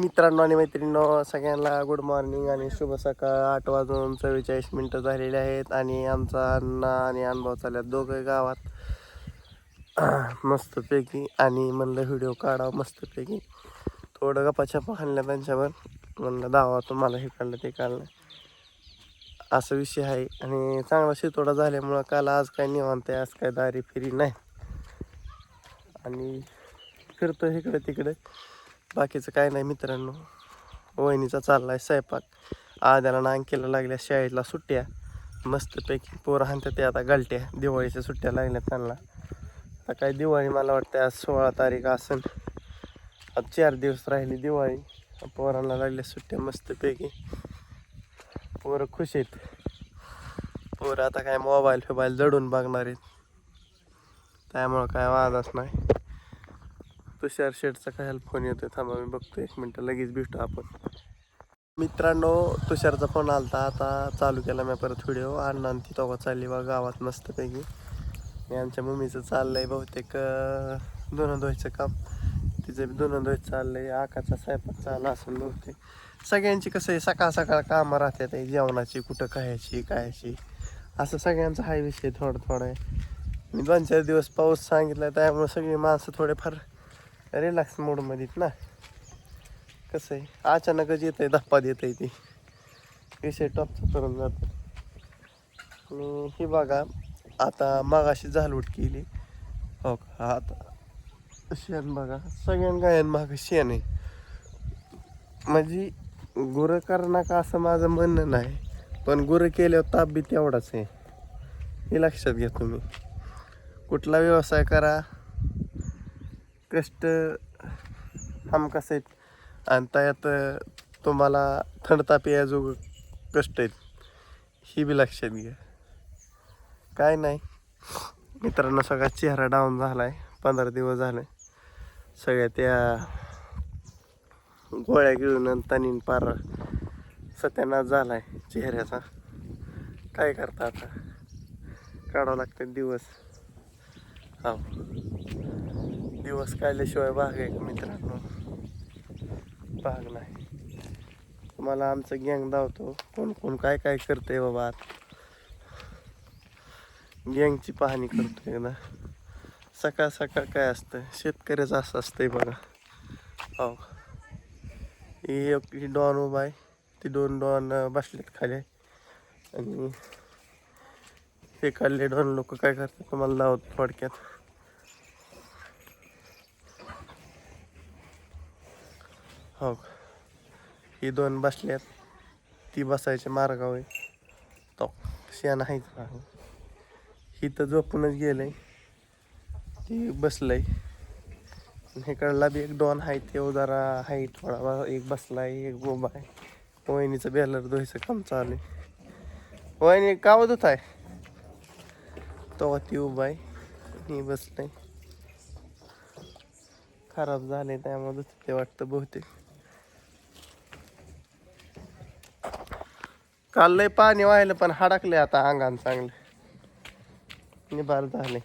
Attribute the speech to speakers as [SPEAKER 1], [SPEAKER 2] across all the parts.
[SPEAKER 1] मित्रांनो आणि मैत्रिणींनो सगळ्यांना गुड मॉर्निंग आणि शुभ सकाळ. आठ वाजून चव्वेचाळीस मिनटं झालेली आहेत आणि आमचा अण्णा आणि अनुभव चालल्या दोघं गावात. मस्तपैकी. आणि म्हणलं व्हिडिओ काढावं मस्तपैकी. थोडं गप्पाछप्पा हाणल्या त्यांच्यावर. म्हणलं दावा तुम्हाला हे काढलं ते काढलं. असा विषय आहे. आणि चांगला शितोडा झाल्यामुळं काल आज काय निवांत आहे आज काय दारी फिरी नाही. आणि फिरतो इकडे तिकडे. बाकीचं काय नाही मित्रांनो. वहिनीचा चाललाय स्वयंपाक. आद्याला नांकेला लागल्या शाळेला सुट्ट्या. मस्तपैकी पोरं हाणतात ते आता गलट्या. दिवाळीच्या सुट्ट्या लागल्या त्यांना. आता काय दिवाळी मला वाटतं आज सोळा तारीख असेल आज चार दिवस राहिली दिवाळी. पोरांना लागल्या सुट्ट्या मस्तपैकी. पोरं खुश आहेत. पोरं आता काय मोबाईल फिबाईल जडून बघणार आहेत. त्यामुळं काय वादच नाही. तुषार शेटचा काय फोन येतोय. थांबा मी बघतो. एक मिनटं. लगेच भेटू आपण. मित्रांनो तुषारचा फोन आलता. आता चालू केला मी परत व्हिडिओ अण्णा ती तोगा चालली बा गावात मस्तपैकी. मी आमच्या मम्मीचं चाललंय बहुतेक दोन धुणं काम. तिचं बी धुणं धुवायचं चाललंय. आकाचा स्वयंपाक चालला असून बहुतेक. सगळ्यांची कसं आहे सकाळ सकाळ कामं राहतात. जेवणाची कुठं खायची कायची. असं सगळ्यांचा हा विषय थोडं थोडं आहे. मी दोन चार दिवस पाऊस सांगितला त्यामुळे सगळी माणसं थोडेफार रिलॅक्स मोडमध्ये ना. कसं आहे? अचानकच येतं आहे धप्पा देत आहे ती. विषय टॉपचा करून जातो. आणि ही बघा आता मागाशी झालवट केली. हो का? आता शेण बघा. सगळ्यां गायन मागं शेण आहे. म्हणजे गुरं करणं का असं माझं म्हणणं नाही. पण गुरं केल्यावर ताप बी तेवढाच आहे. हे लक्षात घ्या तुम्ही. कुठला व्यवसाय करा कष्ट हमखास आहेत? आणि त्यात तुम्हाला थंड ताप याजोग कष्ट आहेत ही बी लक्षात घ्या. काय नाही. मित्रांनो सगळा चेहरा डाऊन झाला आहे पंधरा दिवस झाले. सगळ्या त्या गोळ्या घेऊन तनीन पार सत्यानाश झाला आहे चेहऱ्याचा. काय करता आता? काढावं लागतात दिवस. हो दिवस काढल्याशिवाय भाग आहे का मित्रांनो? भाग नाही. तुम्हाला आमचं गँग धावतो. कोण कोण काय काय करते बाबा आता? गँगची पाहणी करतो एकदा. सकाळ सकाळ काय असतं शेतकऱ्याचं असं असतंय बघा. हो. ही एक ही डॉन उभा आहे. ती दोन डॉन बसलेत खाली. आणि हे काढले डॉन लोक काय करतात? तुम्हाला लावत थोडक्यात. हो. ही दोन बसल्यात. ती बसायच्या मार्गावर. आहे. तो शेण आहेच ही तर झोपूनच गेलंय. ती बसलंय. इकडला बी एक दोन आहे ते जरा आहे थोडा. बा- एक बसलाय एक उभा आहे. वहिनीचं बॅलर धुवायचं काम चालू आहे. वहिनी का धुत आहे तो ती उभा आहे. मी आहे खराब झाले त्यामुळे ते वाटतं बहुतेक. काल लय पाणी वाहिलं पण हडकले आता अंगान चांगले. निभार झाले.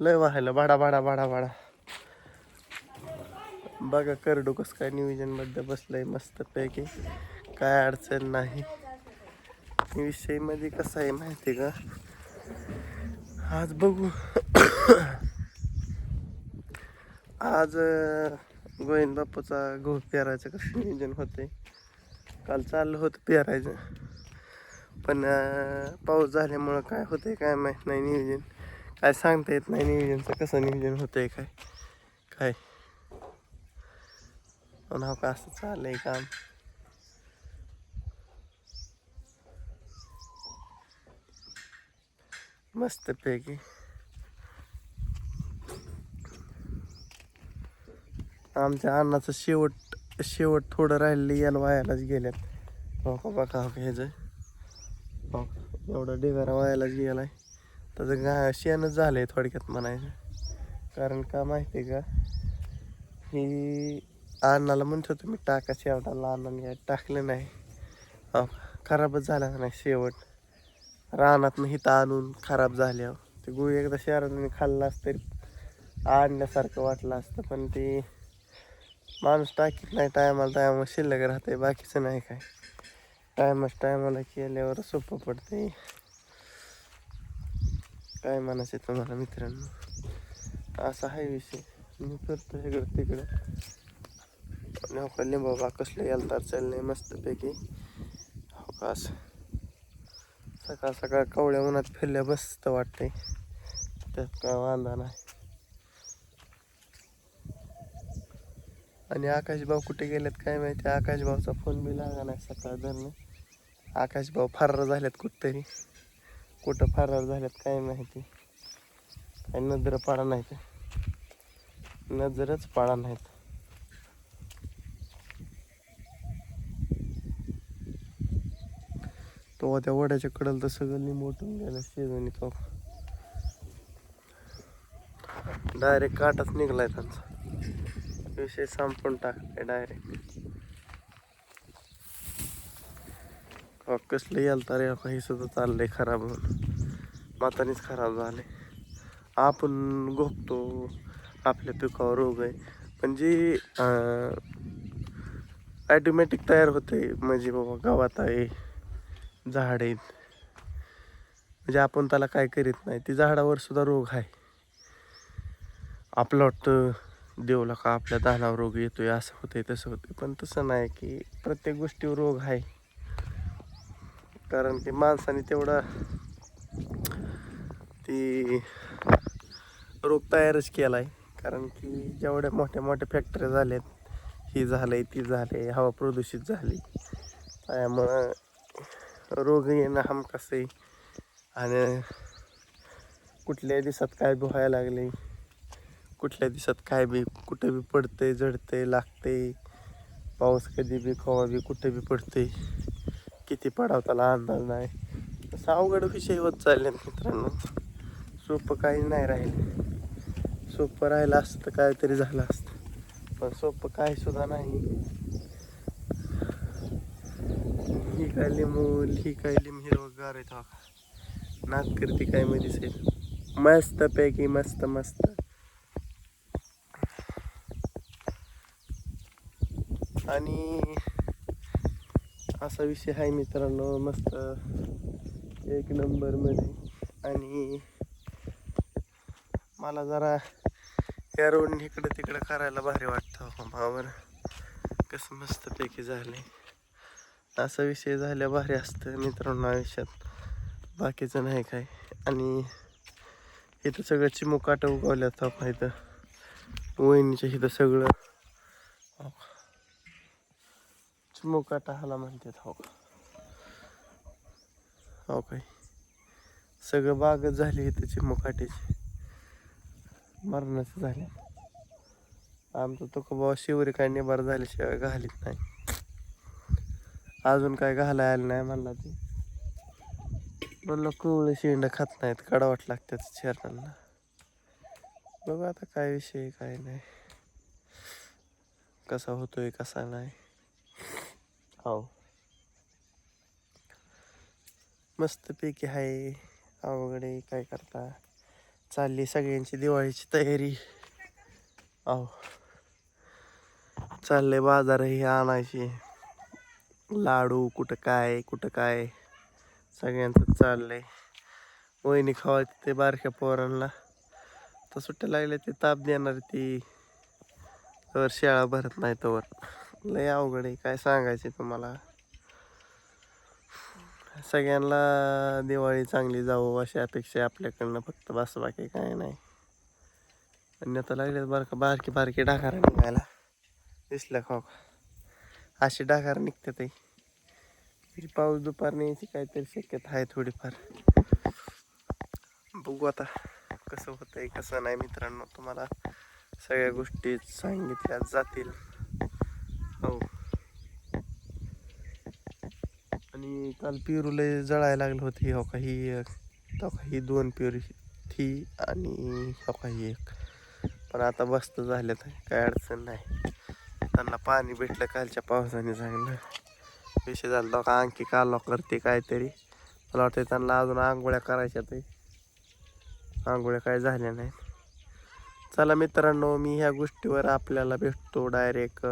[SPEAKER 1] लय वाहायला भाडा भाडा भाडा भाडा. बघा करडू कस काय नियोजनमध्ये बसलंय मस्त पैकी काय अडचण नाही. विषयमध्ये कसं आहे माहिती का? आज बघू. आज गोविंद बाप्पाचा गहू पेरायचं कसं नियोजन होतंय. काल चाललं होतं पेरायचं. पण पाऊस झाल्यामुळं काय होतंय काय माहीत नाही नियोजन. काय सांगता येत नाही नियोजनचं कसं नियोजन होतंय काय? काय? पण हो का असं चाललंय काम. मस्त पैकी आमच्या अन्नाचं शेवट शेवट थोडं राहिलेलं याला वायालाच गेल्यात. बघा का बघा ह्याचं हो एवढा ढिगारा वायालाच गेलाय. त्याचं गा शेणच झालंय थोडक्यात म्हणायचं. कारण का माहिती आहे का? ही अन्नाला म्हणत होतो मी टाका शेवटाला अन्नाने काय टाकलं नाही. खराबच झाला नाही शेवट. रानात हिथं आणून खराब झाल्यावर. ते गुळ एकदा शहराने खाल्लं असतं आणल्यासारखं वाटलं असतं पण ते माणूस टाकीत नाही टायमाला टायमाला शिल्लक राहते बाकीचं नाही काय. टायमाच टायमाला केल्यावर सोपं पडते काय म्हणायचे तुम्हाला मित्रांनो? असा आहे विषय. मी करतो इकडं तिकडं. आणि लिंबा कसलं यायला तर चालले मस्तपैकी. हो का असं? सकाळ सकाळ कवड्या उन्हात फिरल्या बसत वाटतंय. त्यात काय वांदा नाही. आणि आकाशभाऊ कुठे गेलेत काय माहिती? आकाशभाऊचा फोन बी लागा नाही सकाळ धरणं. आकाशभाऊ फरार झाल्यात कुठतरी. कुठं फरार झाल्यात काय माहिती? काय नजर पाडा नाहीत. नजरच पाडा नाहीत. तो त्या वड्याच्या कडल तर सगळं निमोटून गेलं शेजानी तो. डायरेक्ट काटाच निघलाय त्यांचा. विषय संपून टाकलाय डायरेक्ट कसलं याल तर हे सुद्धा चाललंय खराब होऊन मातानीच खराब झाले. आपण गोपतो आपल्या पिकावर रोग आहे. पण जी ॲटोमॅटिक तयार होते म्हणजे बाबा गावात आहे झाड आहेत. म्हणजे आपण त्याला काय करीत नाही. ती झाडावर सुद्धा रोग आहे. आपलं वाटतं देवला का आपल्या धानावर रोग येतोय असं होतंय तसं होतंय. पण तसं नाही की प्रत्येक गोष्टीवर रोग आहे. कारण की माणसाने तेवढा ती रोग तयारच केला आहे कारण की जेवढ्या मोठ्या मोठ्या फॅक्टऱ्या झाल्यात ही झालंय ती झाले हवा प्रदूषित झाली. त्यामुळं रोग येणं हमकस आहे. आणि कुठल्या दिवसात काय बी लागले कुठल्या दिवसात काय बी कुठं बी पडतंय जडतंय लागतंय पाऊस कधी बी खवा बी कुठे बी पडतंय किती पडाव त्याला अंदाज नाही. असं अवघड विषय होत चालले मित्रांनो. सोपं काही नाही राहिलं. सोपं राहिलं असतं तर काहीतरी झालं असतं. पण सोपं काही सुद्धा नाही. ही काय लिमूल ही काय लिंब हिरवगार आहे तो. करते काय मध्ये दिसेल मस्त पैकी मस्त मस्त. आणि असा विषय आहे मित्रांनो मस्त एक नंबरमध्ये आणि मला जरा या रोडने इकडं तिकडं करायला भारी वाटतं हो भावर कसं मस्तपैकी झाले असा विषय झाल्या भारी असतं मित्रांनो आयुष्यात. बाकीचं नाही काय. आणि इथं सगळं चिमुकाट उगवल्या हो इथं. वहिनीच्या इथं सगळं. चिमुकाटा हाला म्हणतात हो का? हो काय? सगळं बागच झाली इथं चिमुकाट्याची. मरणाचं झाले. आमचं तो बाबा शिवरी काय निभार झाल्याशिवाय घालीत नाही. अजून काय घालाय आलं नाही म्हणला ते. म्हणलं कुवळे शेंड खात नाहीत कडवट लागतात शहरांना बघू आता काय विषय काय नाही. कसा होतोय कसा नाही. हो मस्तपैकी आहे अवघडे काय करता? चालली सगळ्यांची दिवाळीची तयारी. अहो चालले बाजारही आणायची. लाडू कुठं काय कुठं काय? सगळ्यांचं चाललंय. वहिनी खावा ते बारक्या पोरांना. तर सुट्ट्या लागल्या ते ताप देणार ती. तर शाळा भरत नाही तोवर. लय अवघड आहे. काय सांगायचे तुम्हाला? सगळ्यांना दिवाळी चांगली जावं अशी अपेक्षा आहे आपल्याकडनं. फक्त बस बाकी काय नाही. आणि आता लागले बारका बारकी बारकी डाकारा निघायला. दिसलं खाऊ हो अशी डाकार निघते ते. तरी पाऊस दुपारने यायची काहीतरी शक्यता आहे थोडीफार. बघू आता कसं होतंय कसं नाही मित्रांनो. तुम्हाला सगळ्या गोष्टी सांगितल्या जातील हो आणि काल पेरू लय जळायला लागलं होतं. ही हो ही एक तो का ही दोन पेरू थी आणि हो ही एक. पण आता बस्त झाल्यात. काय अडचण नाही. त्यांना पाणी भेटलं कालच्या पावसाने चांगलं. विषय झाला तो का आणखी कालो करते काहीतरी. मला वाटतं त्यांना अजून आंघोळ्या करायच्या ते आंघोळ्या काय झाल्या नाहीत. चला मित्रांनो मी ह्या गोष्टीवर आपल्याला भेटतो डायरेक्ट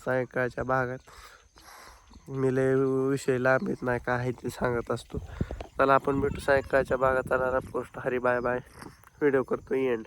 [SPEAKER 1] सायंकाळच्या भागात. मी लय विषय येत नाही काय आहे ते सांगत असतो. चला आपण भेटू सायंकाळच्या भागात. चला पोस्ट. हरी बाय बाय. व्हिडिओ करतो एंड